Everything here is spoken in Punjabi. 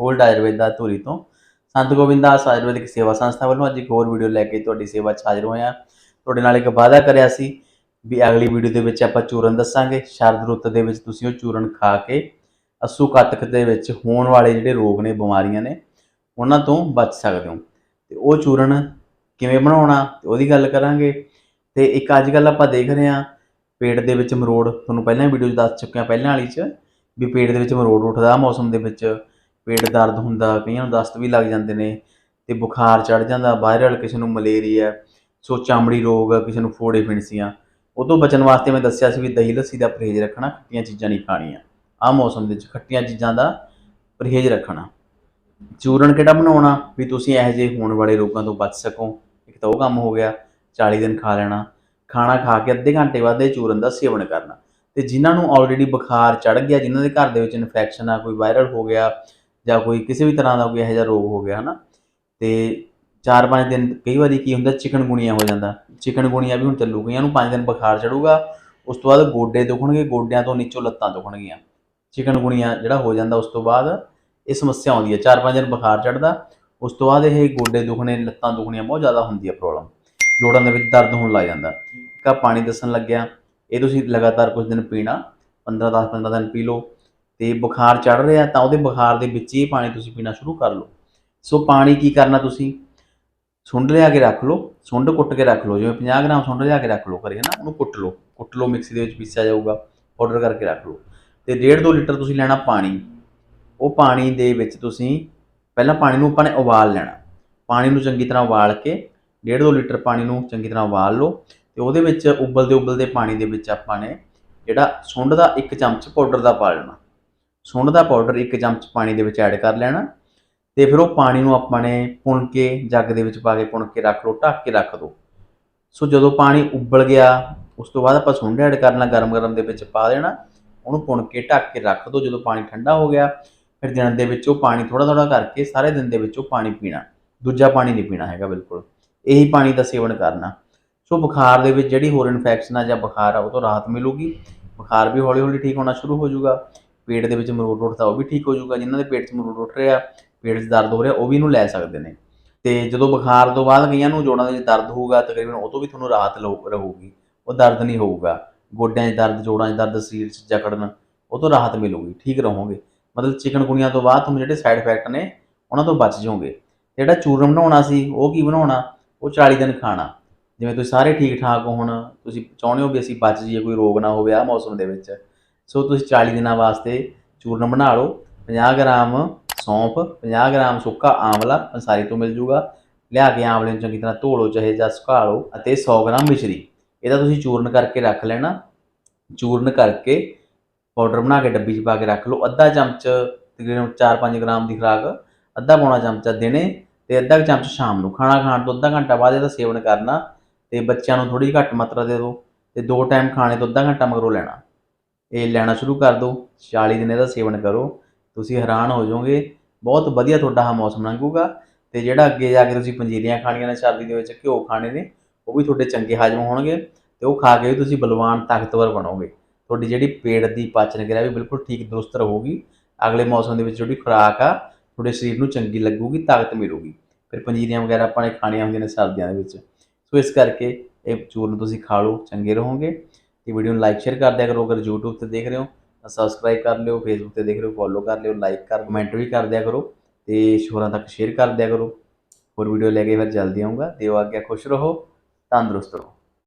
올ਡ ਆਯੁਰਵੇਦਾ ਧੂਰੀ ਤੋਂ। ਸੰਤ ਗੋਬਿੰਦਾਸ ਆਯੁਰਵੈਦਿਕ ਸੇਵਾ ਸੰਸਥਾ ਵੱਲੋਂ ਅੱਜ ਇੱਕ ਹੋਰ ਵੀਡੀਓ ਲੈ ਕੇ ਤੁਹਾਡੀ ਸੇਵਾ 'ਚ ਹਾਜ਼ਰ ਹੋਏ ਹਾਂ। ਤੁਹਾਡੇ ਨਾਲ ਇੱਕ ਵਾਅਦਾ ਕਰਿਆ ਸੀ ਵੀ ਅਗਲੀ ਵੀਡੀਓ ਦੇ ਵਿੱਚ ਆਪਾਂ ਚੂਰਨ ਦੱਸਾਂਗੇ। ਸ਼ਰਦ ਰੁੱਤ ਦੇ ਵਿੱਚ ਤੁਸੀਂ ਉਹ ਚੂਰਨ ਖਾ ਕੇ ਅਸੂ ਕੱਤਕ ਦੇ ਵਿੱਚ ਹੋਣ ਵਾਲੇ ਜਿਹੜੇ ਰੋਗ ਨੇ, ਬਿਮਾਰੀਆਂ ਨੇ, ਉਹਨਾਂ ਤੋਂ ਬਚ ਸਕਦੇ ਹੋ। ਤੇ ਉਹ ਚੂਰਨ ਕਿਵੇਂ ਬਣਾਉਣਾ ਤੇ ਉਹਦੀ ਗੱਲ ਕਰਾਂਗੇ। ਤੇ ਇੱਕ ਅੱਜ ਕੱਲ ਆਪਾਂ ਦੇਖ ਰਹੇ ਹਾਂ ਪੇਟ ਦੇ ਵਿੱਚ ਮਰੋੜ, ਤੁਹਾਨੂੰ ਪਹਿਲਾਂ ਵੀਡੀਓ 'ਚ ਦੱਸ ਚੁੱਕਿਆ ਪਹਿਲਾਂ ਵਾਲੀ 'ਚ, ਵੀ ਪੇਟ ਦੇ ਵਿੱਚ ਮਰੋੜ ਉੱਠਦਾ ਮੌਸਮ ਦੇ ਵਿੱਚ। ਪੇਟ ਦਰਦ ਹੁੰਦਾ, ਕਈਆਂ ਨੂੰ ਦਸਤ ਵੀ ਲੱਗ ਜਾਂਦੇ ਨੇ ਤੇ ਬੁਖਾਰ ਚੜ ਜਾਂਦਾ ਵਾਇਰਲ ਕਿਸੇ ਨੂੰ ਮਲੇਰੀਆ, ਸੋ ਚਮੜੀ ਰੋਗ ਕਿਸੇ ਨੂੰ ਫੋੜੇ ਫਿਣਸੀਆਂ ਉਹ ਤੋਂ ਬਚਣ ਵਾਸਤੇ ਮੈਂ ਦੱਸਿਆ ਸੀ ਵੀ ਦਹੀਂ ਲੱਸੀ ਦਾ ਪਰਹੇਜ਼ ਰੱਖਣਾ, ਖੱਟੀਆਂ ਚੀਜ਼ਾਂ ਨਹੀਂ ਖਾਣੀਆਂ। ਆਹ ਮੌਸਮ ਦੇ ਵਿੱਚ ਖੱਟੀਆਂ ਚੀਜ਼ਾਂ ਦਾ ਪਰਹੇਜ਼ ਰੱਖਣਾ। ਚੂਰਨ ਕਿਹੜਾ ਬਣਾਉਣਾ? ਵੀ ਤੁਸੀਂ ਇਹੋ ਜਿਹੇ ਹੋਣ ਵਾਲੇ ਰੋਗਾਂ ਤੋਂ ਬਚ ਸਕੋ। ਇੱਕ ਤਾਂ ਉਹ ਕੰਮ ਹੋ ਗਿਆ 40 ਦਿਨ ਖਾ ਲੈਣਾ। ਖਾਣਾ ਖਾ ਕੇ ਅੱਧੇ ਘੰਟੇ ਬਾਅਦ ਇਹ ਚੂਰਨ ਦਾ ਸੇਵਨ ਕਰਨਾ। ਤੇ ਜਿਨ੍ਹਾਂ ਨੂੰ ਆਲਰੇਡੀ ਬੁਖਾਰ ਚੜ ਗਿਆ, ਜਿਨ੍ਹਾਂ ਦੇ ਘਰ ਦੇ ਵਿੱਚ ਇਨਫੈਕਸ਼ਨ ਆ, ਕੋਈ ਵਾਇਰਲ ਹੋ ਗਿਆ ਜਾਂ ਕੋਈ ਕਿਸੇ ਵੀ ਤਰ੍ਹਾਂ ਦਾ ਕੋਈ ਇਹੋ ਜਿਹਾ ਰੋਗ ਹੋ ਗਿਆ, ਹਨਾ? ਤੇ 4-5 ਦਿਨ, ਕਈ ਵਾਰੀ ਕੀ ਹੁੰਦਾ ਚਿਕਨਗੁਣੀਆ ਹੋ ਜਾਂਦਾ। ਚਿਕਨਗੁਣੀਆ ਵੀ ਹੁਣ ਚੱਲੂ ਇਹਨੂੰ ਨੂੰ 5 ਦਿਨ ਬੁਖਾਰ ਚੜੂਗਾ, ਉਸ ਤੋਂ ਬਾਅਦ ਗੋਡੇ ਦੁਖਣਗੇ, ਗੋਡਿਆਂ ਤੋਂ ਨੀਚੋਂ ਲੱਤਾਂ ਦੁਖਣਗੀਆਂ। ਚਿਕਨਗੁਣੀਆ ਜਿਹੜਾ ਹੋ ਜਾਂਦਾ, ਉਸ ਤੋਂ ਬਾਅਦ ਇਹ ਸਮੱਸਿਆ ਆਉਂਦੀ ਹੈ 4-5 ਦਿਨ ਬੁਖਾਰ ਚੜਦਾ ਉਸ ਤੋਂ ਬਾਅਦ ਇਹ ਗੋਡੇ ਦੁਖਣੇ, ਲੱਤਾਂ ਦੁਖਣੀਆਂ, ਬਹੁਤ ਜ਼ਿਆਦਾ ਹੁੰਦੀ ਹੈ ਪ੍ਰੋਬਲਮ। ਜੋੜਾਂ ਦੇ ਵਿੱਚ ਦਰਦ ਹੋਣ ਲੱਗ ਜਾਂਦਾ। ਇੱਕ ਪਾਣੀ ਦੱਸਣ ਲੱਗਿਆ, ਇਹ ਤੁਸੀਂ ਲਗਾਤਾਰ ਕੁਝ ਦਿਨ ਪੀਣਾ 15 10 15 ਦਿਨ ਪੀ ਲਓ। ਤੇ ਬੁਖਾਰ ਚੜ ਰਿਹਾ ਤਾਂ ਉਹਦੇ ਬੁਖਾਰ ਦੇ ਵਿੱਚ ਹੀ ਪਾਣੀ ਤੁਸੀਂ ਪੀਣਾ ਸ਼ੁਰੂ ਕਰ ਲਓ। ਸੋ ਪਾਣੀ ਕੀ ਕਰਨਾ ਤੁਸੀਂ? ਸੁੰਡ ਲਿਆ ਕੇ ਰੱਖ ਲਓ, ਸੁੰਡ ਕੁੱਟ ਕੇ ਰੱਖ ਲਓ, ਜਿਵੇਂ 50 ਗ੍ਰਾਮ ਸੁੰਡ ਲਿਆ ਕੇ ਰੱਖ ਲਓ ਘਰੇ ਨਾ ਉਹਨੂੰ ਕੁੱਟ ਲਓ ਕੁੱਟ ਲਓ, ਮਿਕਸੀ ਦੇ ਵਿੱਚ ਪੀਸਿਆ ਜਾਊਗਾ, ਪਾਊਡਰ ਕਰਕੇ ਰੱਖ ਲਓ। ਤੇ 1.5 2 ਲੀਟਰ ਤੁਸੀਂ ਲੈਣਾ ਪਾਣੀ। ਉਹ ਪਾਣੀ ਦੇ ਵਿੱਚ ਤੁਸੀਂ ਪਹਿਲਾਂ ਪਾਣੀ ਨੂੰ ਆਪਾਂ ਨੇ ਉਬਾਲ ਲੈਣਾ। ਪਾਣੀ ਨੂੰ ਚੰਗੀ ਤਰ੍ਹਾਂ ਉਬਾਲ ਕੇ 1.5 2 ਲੀਟਰ ਪਾਣੀ ਨੂੰ ਚੰਗੀ ਤਰ੍ਹਾਂ ਉਬਾਲ ਲਓ ਤੇ ਉਹਦੇ ਵਿੱਚ ਉਬਲਦੇ ਉਬਲਦੇ ਪਾਣੀ ਦੇ ਵਿੱਚ ਆਪਾਂ ਨੇ ਜਿਹੜਾ ਸੁੰਡ ਦਾ ਇੱਕ ਚਮਚ ਪਾਊਡਰ ਦਾ ਪਾ ਲੈਣਾ। ਸੁੰਡ ਦਾ ਪਾਊਡਰ ਇੱਕ ਚਮਚ ਪਾਣੀ ਦੇ ਵਿੱਚ ਐਡ ਕਰ ਲੈਣਾ ਤੇ ਫਿਰ ਉਹ ਪਾਣੀ ਨੂੰ ਆਪਾਂ ਨੇ ਪੁਣ ਕੇ, ਜੱਗ ਦੇ ਵਿੱਚ ਪਾ ਕੇ ਪੁਣ ਕੇ ਰੱਖ ਲਓ, ਢੱਕ ਕੇ ਰੱਖ ਦਿਓ ਸੋ ਜਦੋਂ ਪਾਣੀ ਉਬਲ ਗਿਆ, ਉਸ ਤੋਂ ਬਾਅਦ ਆਪਾਂ ਸੁੰਡ ਐਡ ਕਰਨਾ, ਗਰਮ ਗਰਮ ਦੇ ਵਿੱਚ ਪਾ ਦੇਣਾ, ਉਹਨੂੰ ਪੁਣ ਕੇ, ਢੱਕ ਕੇ ਰੱਖ ਦਿਓ ਜਦੋਂ ਪਾਣੀ ਠੰਡਾ ਹੋ ਗਿਆ, ਫਿਰ ਦਿਨ ਦੇ ਵਿੱਚ ਉਹ ਪਾਣੀ ਥੋੜਾ ਥੋੜਾ ਕਰਕੇ ਸਾਰੇ ਦਿਨ ਦੇ ਵਿੱਚ ਉਹ ਪਾਣੀ ਪੀਣਾ, ਦੂਜਾ ਪਾਣੀ ਨਹੀਂ ਪੀਣਾ ਹੈਗਾ ਬਿਲਕੁਲ। ਇਹੀ ਪਾਣੀ ਦਾ ਸੇਵਨ ਕਰਨਾ। ਸੋ ਬੁਖਾਰ ਦੇ ਵਿੱਚ ਜਿਹੜੀ ਹੋਰ ਇਨਫੈਕਸ਼ਨ ਆ ਜਾਂ ਬੁਖਾਰ ਆ, ਉਹ ਤੋਂ ਰਾਹਤ ਮਿਲੂਗੀ। ਬੁਖਾਰ ਵੀ ਹੌਲੀ ਹੌਲੀ ਠੀਕ ਹੋਣਾ ਸ਼ੁਰੂ ਹੋ ਜਾਊਗਾ। ਪੇਟ ਦੇ ਵਿੱਚ ਮਰੋੜ ਉੱਠਦਾ ਉਹ ਵੀ ਠੀਕ ਹੋ ਜਾਊਗਾ, ਜਿਨ੍ਹਾਂ ਦੇ ਪੇਟ 'ਚ ਮਰੋੜ ਉੱਠ ਰਿਹਾ, ਪੇਟ 'ਚ ਦਰਦ ਹੋ ਰਿਹਾ, ਉਹ ਵੀ ਇਹਨੂੰ ਲੈ ਸਕਦੇ ਨੇ। ਤੇ ਜਦੋਂ ਬੁਖਾਰ ਤੋਂ ਬਾਅਦ ਕਈਆਂ ਨੂੰ ਜੋੜਾਂ ਦੇ ਵਿੱਚ ਦਰਦ ਹੋਊਗਾ, ਤਕਰੀਬਨ ਉਹ ਤੋਂ ਵੀ ਤੁਹਾਨੂੰ ਰਾਹਤ ਲਊ- ਰਹੂਗੀ। ਉਹ ਦਰਦ ਨਹੀਂ ਹੋਊਗਾ। ਗੋਡਿਆਂ 'ਚ ਦਰਦ, ਜੋੜਾਂ 'ਚ ਦਰਦ, ਸਰੀਰ 'ਚ ਜਕੜਨ ਉਹ ਤੋਂ ਰਾਹਤ ਮਿਲੂਗੀ, ਠੀਕ ਰਹੋਗੇ। ਮਤਲਬ ਚਿਕਨਗੁਣੀਆਂ ਤੋਂ ਬਾਅਦ ਤੁਹਾਨੂੰ ਜਿਹੜੇ ਸਾਈਡ ਇਫੈਕਟ ਨੇ, ਉਹਨਾਂ ਤੋਂ ਬਚ ਜਾਓਗੇ। ਜਿਹੜਾ ਚੂਰਨ ਬਣਾਉਣਾ ਸੀ, ਉਹ ਕੀ ਬਣਾਉਣਾ? ਉਹ 40 ਦਿਨ ਖਾਣਾ। ਜਿਵੇਂ ਤੁਸੀਂ ਸਾਰੇ ਠੀਕ ਠਾਕ ਹੋਣ, ਤੁਸੀਂ ਚਾਹੁੰਦੇ ਹੋ ਵੀ ਅਸੀਂ ਬਚ ਜਾਈਏ, ਕੋਈ ਰੋਗ ਨਾ ਹੋਵੇ ਆ ਮੌਸਮ ਦੇ ਵਿੱਚ। ਸੋ ਤੁਸੀਂ 40 ਦਿਨਾਂ ਵਾਸਤੇ ਚੂਰਨ ਬਣਾ ਲਓ। 50 ਗ੍ਰਾਮ ਸੌਂਫ 50 ਗ੍ਰਾਮ ਸੁੱਕਾ ਆਂਵਲਾ ਪੰਸਾਰੀ ਤੋਂ ਮਿਲ ਜੂਗਾ। ਲਿਆ ਕੇ ਆਂਵਲੇ ਨੂੰ ਚੰਗੀ ਤਰ੍ਹਾਂ ਧੋ ਲਓ, ਚਾਹੇ ਜਾਂ ਸੁਕਾ ਲਓ ਅਤੇ 100 ਗ੍ਰਾਮ ਮਿਸ਼ਰੀ। ਇਹਦਾ ਤੁਸੀਂ ਚੂਰਨ ਕਰਕੇ ਰੱਖ ਲੈਣਾ। ਚੂਰਨ ਕਰਕੇ ਪਾਊਡਰ ਬਣਾ ਕੇ ਡੱਬੀ 'ਚ ਪਾ ਕੇ ਰੱਖ ਲਓ। ਅੱਧਾ ਚਮਚ ਤਕਰੀਬਨ 4-5 ਗ੍ਰਾਮ ਦੀ ਖੁਰਾਕ, ਅੱਧਾ ਪੌਣਾ ਚਮਚਾ ਦਿਨੇ ਤੇ ਅੱਧਾ ਕੁ ਚਮਚ ਸ਼ਾਮ ਨੂੰ। ਖਾਣਾ ਖਾਣ ਤੋਂ ਅੱਧਾ ਘੰਟਾ ਬਾਅਦ ਇਹਦਾ ਸੇਵਨ ਕਰਨਾ ਤੇ ਬੱਚਿਆਂ ਨੂੰ ਥੋੜੀ ਘੱਟ ਮਾਤਰਾ ਦੇ ਦਿਓ ਤੇ ਦੋ ਟਾਈਮ ਖਾਣੇ ਤੋਂ ਅੱਧਾ ਘੰਟਾ ਮਗਰੋਂ ਲੈਣਾ। ਇਹ ਲੈਣਾ ਸ਼ੁਰੂ ਕਰ ਦਿਓ 40 ਦਿਨ ਇਹਦਾ ਸੇਵਨ ਕਰੋ, ਤੁਸੀਂ ਹੈਰਾਨ ਹੋ ਜਾਓਗੇ, ਬਹੁਤ ਵਧੀਆ ਤੁਹਾਡਾ ਹਾ ਮੌਸਮ ਲੰਘੂਗਾ, ਤੇ ਜਿਹੜਾ ਅੱਗੇ ਜਾ ਕੇ ਤੁਸੀਂ ਪੰਜੀਰੀਆਂ ਖਾਣੀਆਂ ਨੇ, ਸਰਦੀ ਦੇ ਵਿੱਚ ਘਿਓ ਖਾਣੇ ਨੇ, ਉਹ ਵੀ ਤੁਹਾਡੇ ਚੰਗੇ ਹਾਜ਼ਮ ਹੋਣਗੇ, ਤੇ ਉਹ ਖਾ ਕੇ ਵੀ ਤੁਸੀਂ ਬਲਵਾਨ ਤਾਕਤਵਰ ਬਣੋਗੇ। ਤੁਹਾਡੀ ਜਿਹੜੀ ਪੇਟ ਦੀ ਪਾਚਨ ਕਿਰਿਆ ਵੀ ਬਿਲਕੁਲ ਠੀਕ ਦਰੁਸਤ ਰਹੂਗੀ, ਅਗਲੇ ਮੌਸਮ ਦੇ ਵਿੱਚ ਜਿਹੜੀ ਖੁਰਾਕ ਆ, ਤੁਹਾਡੇ ਸਰੀਰ ਨੂੰ ਚੰਗੀ ਲੱਗੂਗੀ, ਤਾਕਤ ਮਿਲੂਗੀ। ਫਿਰ ਪੰਜੀਰੀਆਂ ਵਗੈਰਾ ਆਪਾਂ ਨੇ ਖਾਣੀਆਂ ਹੁੰਦੀਆਂ ਨੇ ਸਰਦੀਆਂ ਦੇ ਵਿੱਚ। ਸੋ ਇਸ ਕਰਕੇ ਇਹ ਚੂਰਨ ਤੁਸੀਂ ਖਾ ਲਓ, ਚੰਗੇ ਰਹੋਗੇ। ਤੇ ਵੀਡੀਓ ਨੂੰ ਲਾਈਕ ਸ਼ੇਅਰ ਕਰ ਦਿਆ ਕਰੋ। ਅਗਰ YouTube ਤੇ ਦੇਖ ਰਹੇ ਹੋ, ਤਾਂ ਸਬਸਕ੍ਰਾਈਬ ਕਰ ਲਿਓ। Facebook ਤੇ ਦੇਖ ਰਹੇ ਹੋ ਫੋਲੋ ਕਰ ਲਿਓ। ਲਾਈਕ ਕਰ ਕਮੈਂਟ ਵੀ ਕਰ ਦਿਆ ਕਰੋ। ਤੇ ਹੋਰਾਂ ਤੱਕ ਸ਼ੇਅਰ ਕਰ ਦਿਆ ਕਰੋ। ਹੋਰ ਵੀਡੀਓ ਲੈ ਕੇ ਫਿਰ ਜਲਦੀ ਆਉਂਗਾ ਉਹ ਅੱਗੇ ਖੁਸ਼ ਰਹੋ, ਤੰਦਰੁਸਤ ਰਹੋ।